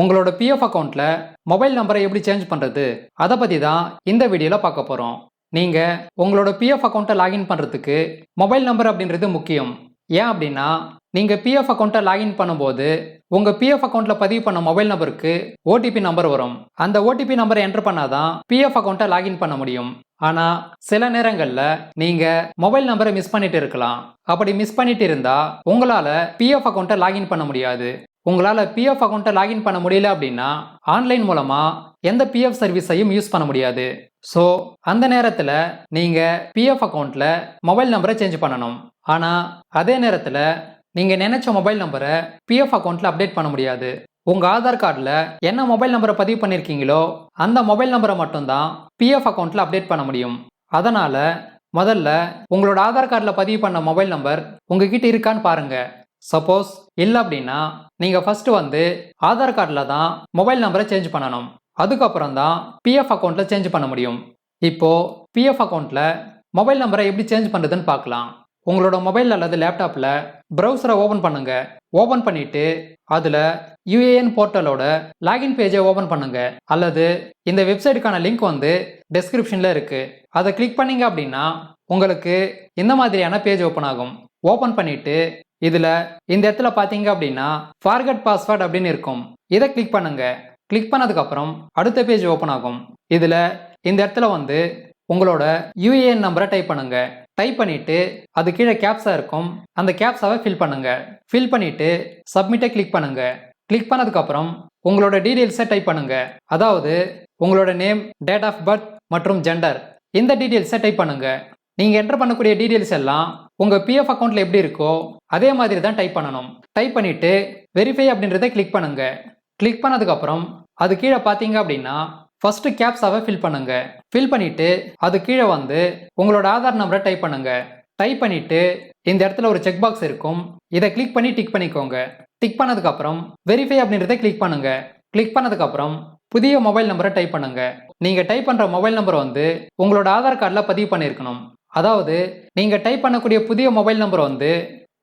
உங்களோட பிஎஃப் அக்கௌண்ட்டில் மொபைல் நம்பரை எப்படி சேஞ்ச் பண்ணுறது அதை பற்றி தான் இந்த வீடியோவில் பார்க்க போகிறோம் நீங்கள் உங்களோட பிஎஃப் அக்கௌண்ட்டை லாகின் பண்ணுறதுக்கு மொபைல் நம்பர் அப்படின்றது முக்கியம். ஏன் அப்படின்னா நீங்கள் பிஎஃப் அக்கௌண்ட்டை லாகின் பண்ணும்போது உங்கள் பிஎஃப் அக்கௌண்ட்டில் பதிவு பண்ண மொபைல் நம்பருக்கு ஓடிபி நம்பர் வரும். அந்த ஓடிபி நம்பரை என்டர் பண்ணாதான் பிஎஃப் அக்கௌண்ட்டை லாகின் பண்ண முடியும். ஆனால் சில நேரங்களில் நீங்கள் மொபைல் நம்பரை மிஸ் பண்ணிட்டு இருக்கலாம். அப்படி மிஸ் பண்ணிட்டு இருந்தா உங்களால் பிஎஃப் அக்கௌண்ட்டை லாகின் பண்ண முடியாது. உங்களால் பிஎஃப் அக்கௌண்ட்டை லாகின் பண்ண முடியல அப்படின்னா ஆன்லைன் மூலமாக எந்த பிஎஃப் சர்வீஸையும் யூஸ் பண்ண முடியாது. ஸோ அந்த நேரத்தில் நீங்கள் பிஎஃப் அக்கௌண்ட்டில் மொபைல் நம்பரை சேஞ்ச் பண்ணணும். ஆனால் அதே நேரத்தில் நீங்கள் நினைச்ச மொபைல் நம்பரை பிஎஃப் அக்கௌண்ட்டில் அப்டேட் பண்ண முடியாது. உங்கள் ஆதார் கார்டில் என்ன மொபைல் நம்பரை பதிவு பண்ணியிருக்கீங்களோ அந்த மொபைல் நம்பரை மட்டும்தான் பிஎஃப் அக்கௌண்ட்டில் அப்டேட் பண்ண முடியும். அதனால் முதல்ல உங்களோட ஆதார் கார்டில் பதிவு பண்ண மொபைல் நம்பர் உங்ககிட்ட இருக்கான்னு பாருங்கள் சப்போஸ் இல்லை அப்படின்னா நீங்கள் ஃபஸ்ட்டு வந்து ஆதார் கார்டில் தான் மொபைல் நம்பரை சேஞ்ச் பண்ணணும். அதுக்கப்புறம் தான் பிஎஃப் அக்கௌண்ட்டில் சேஞ்ச் பண்ண முடியும். இப்போது பிஎஃப் அக்கௌண்ட்டில் மொபைல் நம்பரை எப்படி சேஞ்ச் பண்ணுறதுன்னு பார்க்கலாம். உங்களோட மொபைல் அல்லது லேப்டாப்பில் ப்ரௌசரை ஓப்பன் பண்ணுங்க. ஓப்பன் பண்ணிட்டு அதில் யூஏஎன் போர்ட்டலோட லாகின் பேஜை ஓப்பன் பண்ணுங்க. அல்லது இந்த வெப்சைட்டுக்கான லிங்க் வந்து டெஸ்கிரிப்ஷனில் இருக்குது அதை கிளிக் பண்ணீங்க அப்படின்னா உங்களுக்கு இந்த மாதிரியான பேஜ் ஓப்பன் ஆகும். ஓப்பன் பண்ணிட்டு இதில் இந்த இடத்துல பார்த்தீங்க அப்படின்னா ஃபார்கட் பாஸ்வேர்ட் அப்படின்னு இருக்கும். இதை கிளிக் பண்ணுங்க. கிளிக் பண்ணதுக்கப்புறம் அடுத்த பேஜ் ஓப்பன் ஆகும். இதில் இந்த இடத்துல வந்து உங்களோட யூஏஎன் நம்பரை டைப் பண்ணுங்க. டைப் பண்ணிட்டு அது கீழே கேப்ஸா இருக்கும். அந்த கேப்ஸாவை ஃபில் பண்ணுங்க. ஃபில் பண்ணிட்டு சப்மிட்டை கிளிக் பண்ணுங்க. கிளிக் பண்ணதுக்கப்புறம் உங்களோட டீடைல்ஸை டைப் பண்ணுங்க. அதாவது உங்களோட நேம் டேட் ஆஃப் பர்த் மற்றும் ஜெண்டர் இந்த டீடைல்ஸை டைப் பண்ணுங்க. நீங்க என்டர் பண்ணக்கூடிய டீடைல்ஸ் எல்லாம் உங்க பிஎஃப் அக்கௌண்ட்ல எப்படி இருக்கோ அதே மாதிரி தான் டைப் பண்ணணும். டைப் பண்ணிட்டு வெரிஃபை அப்படின்றத கிளிக் பண்ணுங்க. கிளிக் பண்ணதுக்கப்புறம் அது கீழே பார்த்தீங்க அப்படின்னா ஃபர்ஸ்ட் கேப்ஸாவை ஃபில் பண்ணுங்க. ஃபில் பண்ணிட்டு அது கீழே வந்து உங்களோட ஆதார் நம்பரை டைப் பண்ணுங்க. டைப் பண்ணிட்டு இந்த இடத்துல ஒரு செக் பாக்ஸ் இருக்கும். இதை கிளிக் பண்ணி டிக் பண்ணிக்கோங்க. டிக் பண்ணதுக்கப்புறம் வெரிஃபை அப்படின்றத கிளிக் பண்ணுங்க. கிளிக் பண்ணதுக்கப்புறம் புதிய மொபைல் நம்பரை டைப் பண்ணுங்க. நீங்க டைப் பண்ற மொபைல் நம்பர் வந்து உங்களோட ஆதார் கார்டில் பதிவு பண்ணியிருக்கணும். அதாவது நீங்க டைப் பண்ணக்கூடிய புதிய மொபைல் நம்பர் வந்து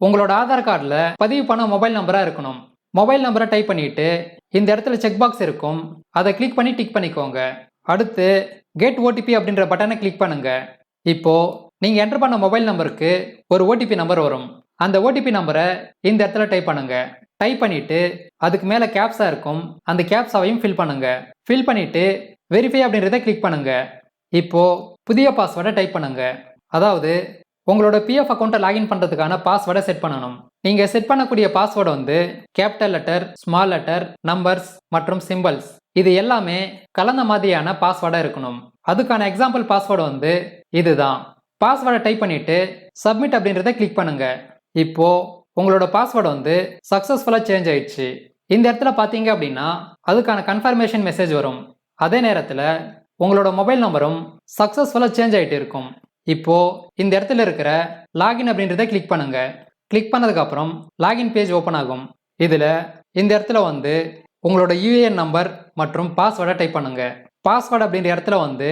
உங்களோட ஆதார் கார்டில் பதிவு பண்ண மொபைல் நம்பராக இருக்கணும். மொபைல் நம்பரை டைப் பண்ணிட்டு இந்த இடத்துல செக் பாக்ஸ் இருக்கும். அதை கிளிக் பண்ணி டிக் பண்ணிக்கோங்க. அடுத்து கெட் ஓடிபி அப்படின்ற பட்டனை கிளிக் பண்ணுங்க. இப்போ நீங்க என்டர் பண்ண மொபைல் நம்பருக்கு ஒரு ஓடிபி நம்பர் வரும். அந்த ஓடிபி நம்பரை இந்த இடத்துல டைப் பண்ணுங்க. டைப் பண்ணிட்டு அதுக்கு மேலே கேப்ஸா இருக்கும். அந்த கேப்ஸாவையும் ஃபில் பண்ணுங்க. ஃபில் பண்ணிட்டு வெரிஃபை அப்படின்றத கிளிக் பண்ணுங்க. இப்போ புதிய பாஸ்வேர்டை டைப் பண்ணுங்க. அதாவது உங்களோட பிஎஃப் அக்கௌண்ட்டை லாகின் பண்ணுறதுக்கான பாஸ்வேர்டை செட் பண்ணணும். நீங்கள் செட் பண்ணக்கூடிய பாஸ்வேர்டு வந்து capital letter small letter numbers மற்றும் சிம்பிள்ஸ் இது எல்லாமே கலந்த மாதிரியான பாஸ்வேர்டாக இருக்கணும். அதுக்கான எக்ஸாம்பிள் பாஸ்வேர்டு வந்து இதுதான். பாஸ்வேர்டை டைப் பண்ணிவிட்டு சப்மிட் அப்படின்றத கிளிக் பண்ணுங்க. இப்போது உங்களோட பாஸ்வேர்டு வந்து சக்ஸஸ்ஃபுல்லாக சேஞ்ச் ஆயிடுச்சு. இந்த இடத்துல பார்த்தீங்க அப்படின்னா அதுக்கான கன்ஃபர்மேஷன் மெசேஜ் வரும். அதே நேரத்தில் உங்களோட மொபைல் நம்பரும் சக்ஸஸ்ஃபுல்லாக சேஞ்ச் ஆகிட்டு இருக்கும். இப்போ இந்த இடத்துல இருக்கிற லாகின் அப்படின்றத கிளிக் பண்ணுங்க. கிளிக் பண்ணதுக்கப்புறம் லாகின் பேஜ் ஓப்பன் ஆகும். இதில் இந்த இடத்துல வந்து உங்களோட யூஏஎன் நம்பர் மற்றும் பாஸ்வேர்டை டைப் பண்ணுங்க. பாஸ்வேர்டு அப்படின்ற இடத்துல வந்து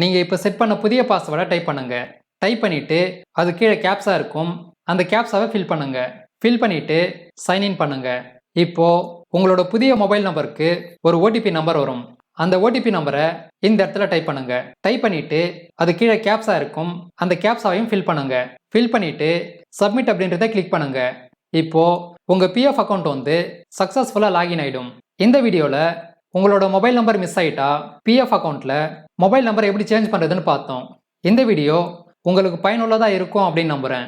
நீங்கள் இப்போ செட் பண்ண புதிய பாஸ்வேர்டை டைப் பண்ணுங்க. டைப் பண்ணிட்டு அது கீழே கேப்ஸா இருக்கும். அந்த கேப்ஸாவை ஃபில் பண்ணுங்க. ஃபில் பண்ணிட்டு சைன்இன் பண்ணுங்க. இப்போ உங்களோட புதிய மொபைல் நம்பருக்கு ஒரு ஓடிபி நம்பர் வரும். அந்த ஓடிபி நம்பரை இந்த இடத்துல டைப் பண்ணுங்க. டைப் பண்ணிட்டு அது கீழே கேப்ஸா இருக்கும். அந்த கேப்ஸாவையும் ஃபில் பண்ணுங்க. ஃபில் பண்ணிட்டு சப்மிட் அப்படின்றத கிளிக் பண்ணுங்க. இப்போ உங்க பிஎஃப் அக்கௌண்ட் வந்து சக்சஸ்ஃபுல்லா லாகின் ஆயிடும். இந்த வீடியோல உங்களோட மொபைல் நம்பர் மிஸ் ஆயிட்டா பிஎஃப் அக்கௌண்ட்ல மொபைல் நம்பர் எப்படி சேஞ்ச் பண்றதுன்னு பார்த்தோம். இந்த வீடியோ உங்களுக்கு பயனுள்ளதா இருக்கும் அப்படின்னு நம்புறேன்.